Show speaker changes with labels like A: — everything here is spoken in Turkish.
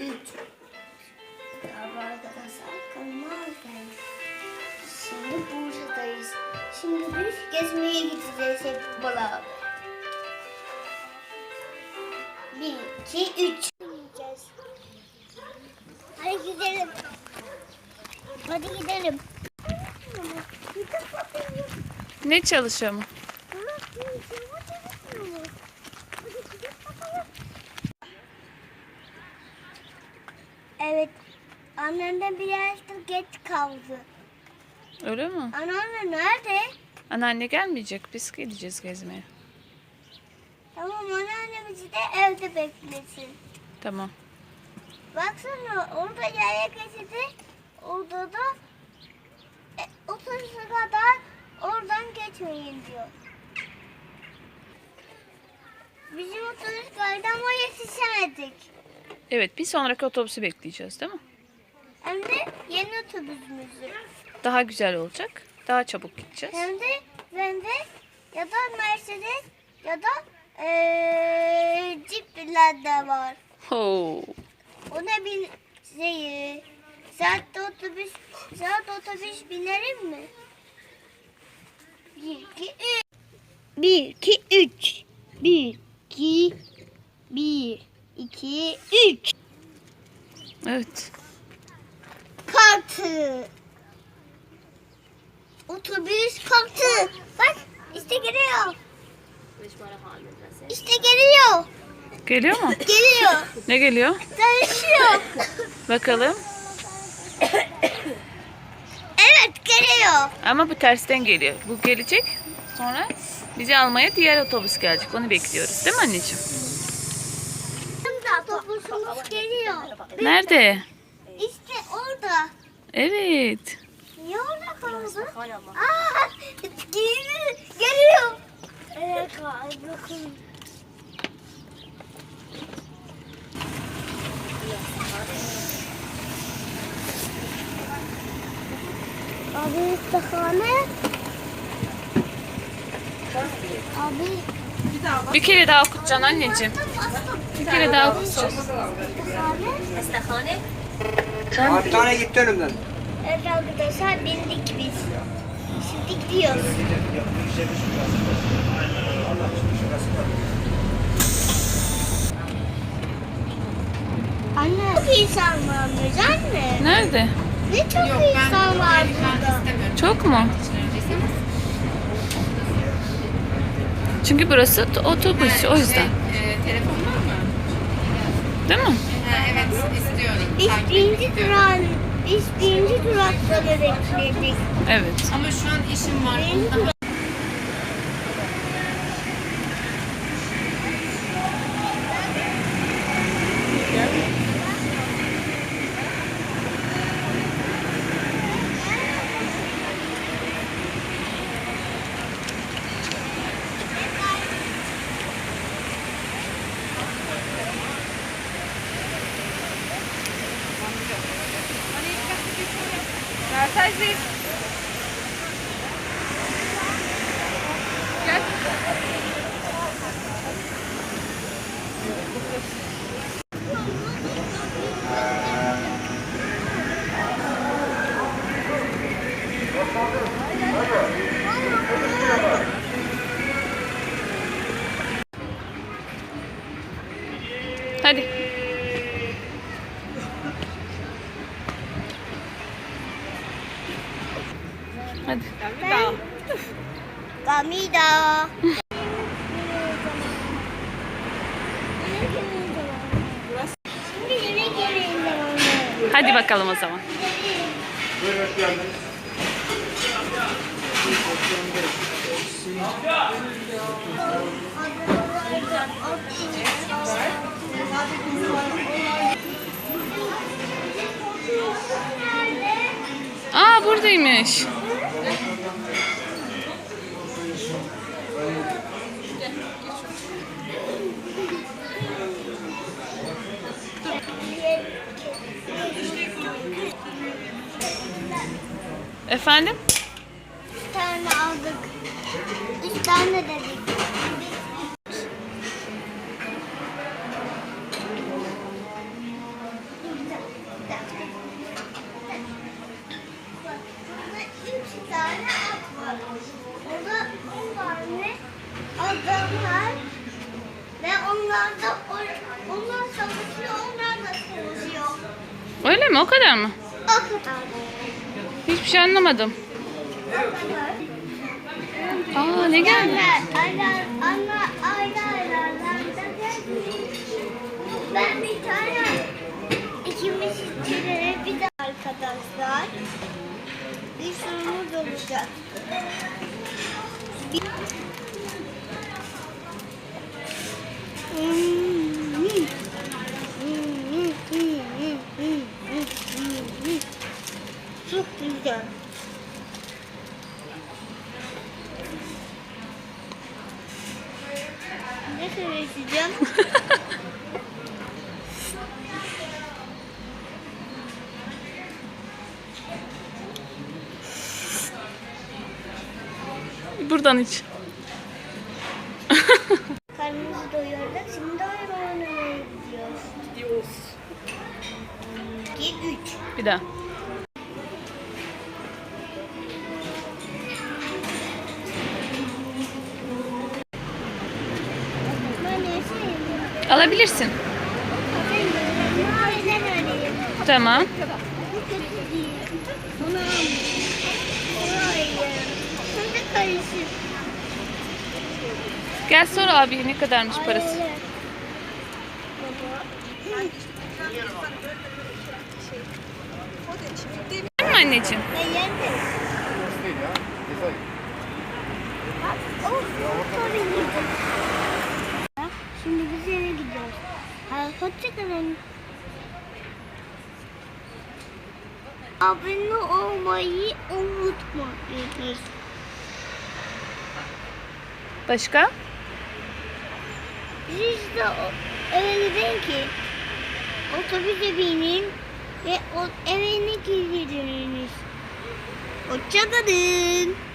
A: Üç. Merhaba arkadaşlar. Kanalıma. Şimdi Bursa'dayız. Şimdi biz gezmeye gideceğiz hep beraber. Bir, iki, üç. Gideceğiz. Hadi gidelim. Hadi gidelim.
B: Ne çalışıyor mu?
A: Evet. Annemden birazcık geç kaldı.
B: Öyle mi?
A: Anneanne nerede?
B: Anneanne gelmeyecek. Biz gideceğiz gezmeye.
A: Tamam anneannemizi de evde beklesin.
B: Tamam.
A: Baksana orada yaya geçidi. Orada da e, otobüse kadar oradan geçmeyin diyor. Bizim otobüs geldi ama yetişemedik.
B: Evet bir sonraki otobüsü bekleyeceğiz değil mi?
A: Hem de yeni otobüsümüzü.
B: Daha güzel olacak. Daha çabuk gideceğiz.
A: Hem de hem de ya da Mercedes ya da Jeep'ler de var.
B: Ho.
A: O ne bin şeyi? Saatte otobüs, saat otobüs binerim mi? Bir, iki, üç. Bir, iki, üç. Bir, iki, bir, iki, üç.
B: Evet.
A: Kartı. Otobüs kartı. Bak işte geliyor. İşte geliyor.
B: Geliyor mu?
A: Geliyor.
B: Ne geliyor?
A: Tanışıyor.
B: Bakalım.
A: Evet geliyor.
B: Ama bu tersten geliyor. Bu gelecek. Sonra bizi almaya diğer otobüs gelecek. Onu bekliyoruz. Değil mi anneciğim?
A: Otobüsümüz geliyor.
B: Nerede?
A: İşte orada.
B: Evet.
A: Niye orada kaldı? Aa, geliyor. Geliyor. Evet, bakın. Abi istihane. Abi.
B: Bir kere daha okutacaksın anneciğim. Bir kere daha okutacağız.
A: İstihane.
C: Hastane gitti önümden.
A: Evet arkadaşlar bindik biz. Şimdi gidiyoruz. Anne. Çok insan varmış anne.
B: Nerede?
A: Ne çok insan var burada.
B: Çok mu? Çünkü burası otobüs o yüzden.
D: Ee, telefon var mı?
B: Değil mi?
D: Ha, evet istiyorum. Takip
A: birinci durak, biz birinci durakta bekledik.
B: Evet.
D: Ama şu an işim var.
A: Birinci durak.
B: Hadi. Hadi.
A: Zamanı.
B: Hadi bakalım o zaman. Aa buradaymış. Efendim?
A: Üç tane aldık. Üç tane dedik. Onlar da onlar savaşıyor, onlar da savaşıyor.
B: Öyle mi? O kadar mı?
A: O kadar.
B: Hiçbir şey anlamadım. Aa ne geldi?
A: Ben bir tane ikimiz için bir arkadaşlar bir sorumuz olacak. Güzel. Ne söyleyeceğim?
B: Buradan iç.
A: Karnımızı doyurduk. Şimdi oyun oynamaya gidiyoruz. Gidiyoruz. 2, 3.
B: Bir daha.
A: Şimdi karışık.
B: Gel sor abi ne kadarmış parası. Değil mi anneciğim?
A: Şimdi biz eve gidiyoruz. Ha, Hoşçakalın. Abone olmayı unutmayınız.
B: Başka?
A: Siz de eve gidin ki otobüse binin ve o evine gidiniz. Hoşçakalın.